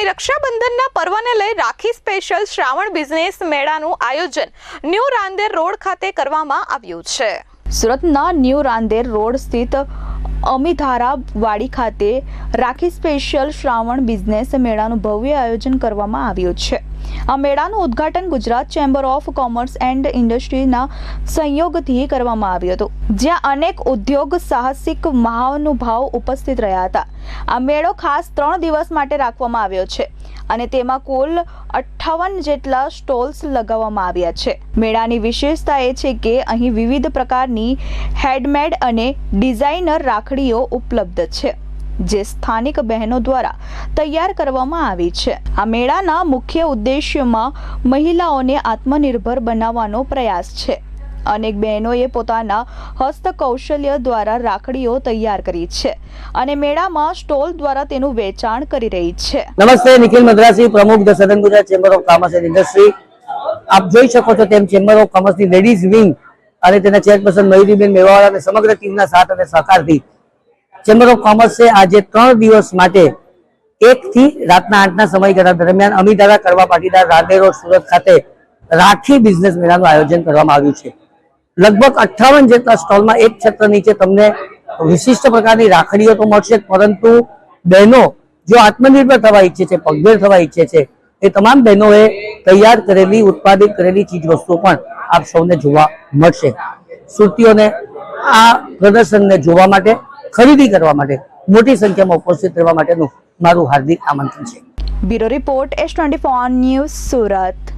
આગામી રક્ષાબંધનના પર્વને લઈ રાખી સ્પેશિયલ શ્રાવણ બિઝનેસ મેળાનું આયોજન ન્યૂ રાંદેર રોડ ખાતે કરવામાં આવ્યું છે. સુરતના ન્યૂ રાંદેર રોડ સ્થિત અમીધારા વાડી ખાતે રાખી સ્પેશિયલ શ્રાવણ બિઝનેસ મેળાનું ભવ્ય આયોજન કરવામાં આવ્યું છે. આ મેળાનું ઉદ્ઘાટન Gujarat chamber of commerce and ઇન્ડસ્ટ્રીના સંયોગથી કરવામાં આવ્યું હતું, જ્યાં અનેક ઉદ્યોગ સાહસિક મહાનુભાવ ઉપસ્થિત રહ્યા હતા. આ મેળો ખાસ ત્રણ દિવસ માટે રાખવામાં આવ્યો છે અને તેમાં કુલ અઠ્ઠાવન જેટલા સ્ટોલ્સ લગાવવામાં આવ્યા છે. મેળાની વિશેષતા એ છે કે અહીં વિવિધ પ્રકારની હેન્ડમેડ અને ડિઝાઇનર રાખડીઓ ઉપલબ્ધ છે. જે સ્થાનિક બહેનો દ્વારા તૈયાર કરવામાં આવી છે. આ મેળાના મુખ્ય ઉદ્દેશ્યમાં મહિલાઓને આત્મનિર્ભર બનાવવાનો પ્રયાસ છે. અનેક બહેનોએ પોતાના હસ્તકૌશલ્ય દ્વારા રાખડીઓ તૈયાર કરી છે અને મેળામાં સ્ટોલ દ્વારા તેનું વેચાણ કરી રહી છે. નમસ્તે, નિખિલ મદ્રાસી, પ્રમુખ ધ સદન Gujarat chamber of commerce and industry આપ જોઈ શકો છો તેમ ચેમ્બર ઓફ કોમર્સની લેડીઝ વિંગ અને તેના ચેરપર્સન મયુરીબેન મેવાવાળા અને સમગ્ર ટીમના સાથ અને સહકારથી ચેમ્બર ઓફ કોમર્સે આજે ત્રણ દિવસ માટે એક થી રાતના આઠના સમયગાળા દરમિયાન અમીધારા કરવા પાટીદાર રાંદેર રોડ સુરત ખાતે રાખી બિઝનેસ મેળાનું આયોજન કરવામાં આવ્યું છે. લગભગ અઠ્ઠાવન જેટલા સ્ટોલમાં એક છત્ર નીચે તમને વિશિષ્ટ પ્રકારની રાખડીઓ તો મળશે, પરંતુ બહેનો જો આત્મનિર્ભર થવા ઈચ્છે છે, પગભેર થવા ઈચ્છે છે, એ તમામ બહેનોએ તૈયાર કરેલી, ઉત્પાદિત કરેલી ચીજ વસ્તુઓ પણ આપ સૌને જોવા મળશે. સુરતીઓને આ પ્રદર્શનને જોવા માટે ખરીદી કરવા માટે, મોટી સંખ્યામાં ઉપસ્થિત રહેવા માટેનું મારું હાર્દિક આમંત્રણ છે. Bureau report, S twenty news Surat.